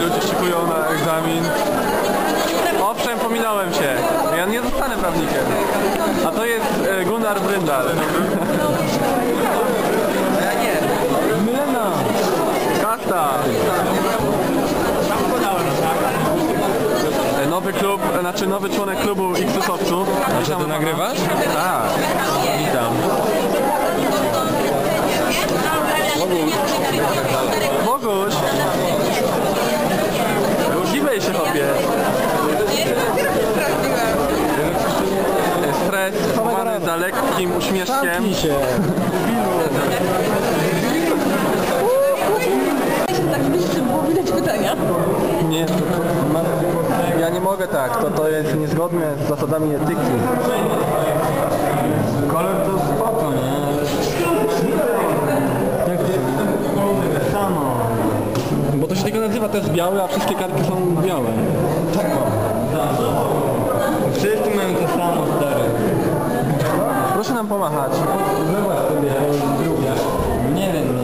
wyszukują na egzamin. Owszem, pominąłem się. Ja nie zostanę prawnikiem. A to jest e, Gunnar Bryndal. Ja nie. Milena! Kasta! E, Nowy klub, e, znaczy nowy członek klubu Xusowców. A ty nagrywasz? Tak. Witam. Chłopie. Stres schowany za lekkim uśmieszkiem. Tak. Nie, ja nie mogę tak, to, to jest niezgodne z zasadami etyki. Kolor się tego nazywa też biały, a wszystkie karty są białe. Tak, tak. Wszyscy mają to samo, stary. Proszę nam pomachać. Zobacz sobie, drugie. Nie wiem.